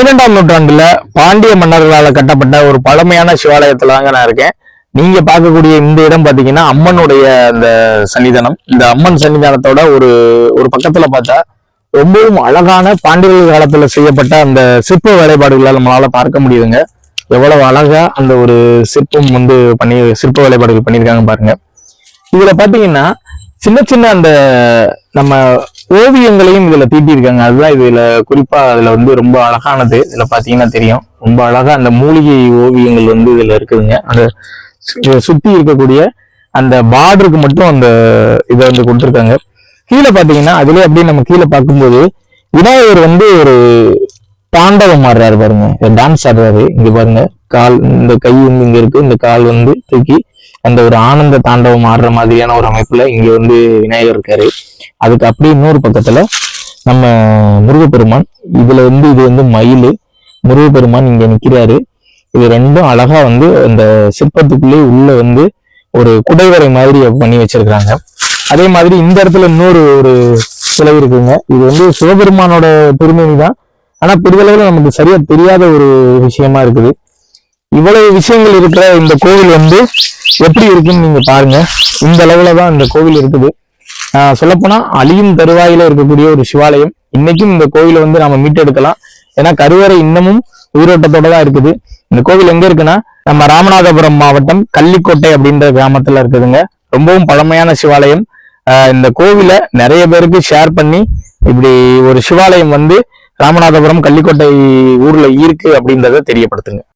பன்னிரெண்டாம் நூற்றாண்டுல பாண்டிய மன்னர்களால் கட்டப்பட்ட ஒரு பழமையான சிவாலயத்துல தாங்க நான் இருக்கேன். நீங்க பார்க்கக்கூடிய இந்த இடம் பாத்தீங்கன்னா அம்மனுடைய அந்த சன்னிதானம். இந்த அம்மன் சன்னிதானத்தோட ஒரு ஒரு பக்கத்துல பார்த்தா ரொம்பவும் அழகான பாண்டியர்கள் காலத்துல செய்யப்பட்ட அந்த சிற்ப வேலைப்பாடுகளை நம்மளால பார்க்க முடியுதுங்க. எவ்வளவு அழகா அந்த ஒரு சிற்பம் வந்து பண்ணி சிற்ப வேலைப்பாடுகள் பண்ணியிருக்காங்க பாருங்க. இதுல பாத்தீங்கன்னா சின்ன சின்ன அந்த நம்ம ஓவியங்களையும் இதுல தீட்டியிருக்காங்க. அதுதான் இதுல குறிப்பா அதுல வந்து ரொம்ப அழகானது. இதுல பாத்தீங்கன்னா தெரியும். ரொம்ப அழகா அந்த மூலிகை ஓவியங்கள் வந்து இதுல இருக்குதுங்க. அந்த சு- சுத்தி இருக்கக்கூடிய அந்த பார்டருக்கு மட்டும் அந்த இதை வந்து கொடுத்துருக்காங்க. கீழே பாத்தீங்கன்னா அதுலயே அப்படியே நம்ம கீழே பார்க்கும்போது விநாயகர் வந்து ஒரு தாண்டவம் ஆடுறாரு பாருங்க. டான்ஸ் ஆடுறாரு. இங்க பாருங்க. கால் இந்த கை வந்து இங்க இருக்கு. இந்த கால் வந்து தூக்கி அந்த ஒரு ஆனந்த தாண்டவம் ஆடுற மாதிரியான ஒரு அமைப்புல இங்க வந்து விநாயகர் இருக்காரு. அதுக்கு அப்படியே இன்னொரு பக்கத்துல நம்ம முருகப்பெருமான் இதுல வந்து இது வந்து மயில் முருகப்பெருமான் இங்க நிக்கிறாரு. இது ரெண்டும் அழகா வந்து அந்த சிற்பத்துக்குள்ளே உள்ள வந்து ஒரு குடைவரை மாதிரி பண்ணி வச்சிருக்காங்க அதே மாதிரி இந்த இடத்துல இன்னொரு ஒரு சிலை இருக்குங்க. இது வந்து சிவபெருமானோட திருமணி தான் ஆனா பெரிதளவில் நமக்கு சரியா தெரியாத ஒரு விஷயமா இருக்குது. இவ்வளவு விஷயங்கள் இருக்கிற இந்த கோவில் வந்து எப்படி இருக்குன்னு நீங்க பாருங்க. இந்த அளவுல தான் இந்த கோவில் இருக்குது. சொல்லப்போனா அழியும் தருவாயில இருக்கக்கூடிய ஒரு சிவாலயம். இன்னைக்கும் இந்த கோவிலை வந்து நாம மீட்டெடுக்கலாம். ஏன்னா கருவறை இன்னமும் உயிரோட்டத்தோட தான் இருக்குது. இந்த கோவில் எங்க இருக்குன்னா நம்ம ராமநாதபுரம் மாவட்டம் கள்ளிக்கோட்டை அப்படின்ற கிராமத்துல இருக்குதுங்க. ரொம்பவும் பழமையான சிவாலயம். இந்த கோவிலை நிறைய பேருக்கு ஷேர் பண்ணி இப்படி ஒரு சிவாலயம் வந்து ராமநாதபுரம் கள்ளிக்கோட்டை ஊர்ல இருக்கு அப்படின்றத தெரியப்படுத்துங்க.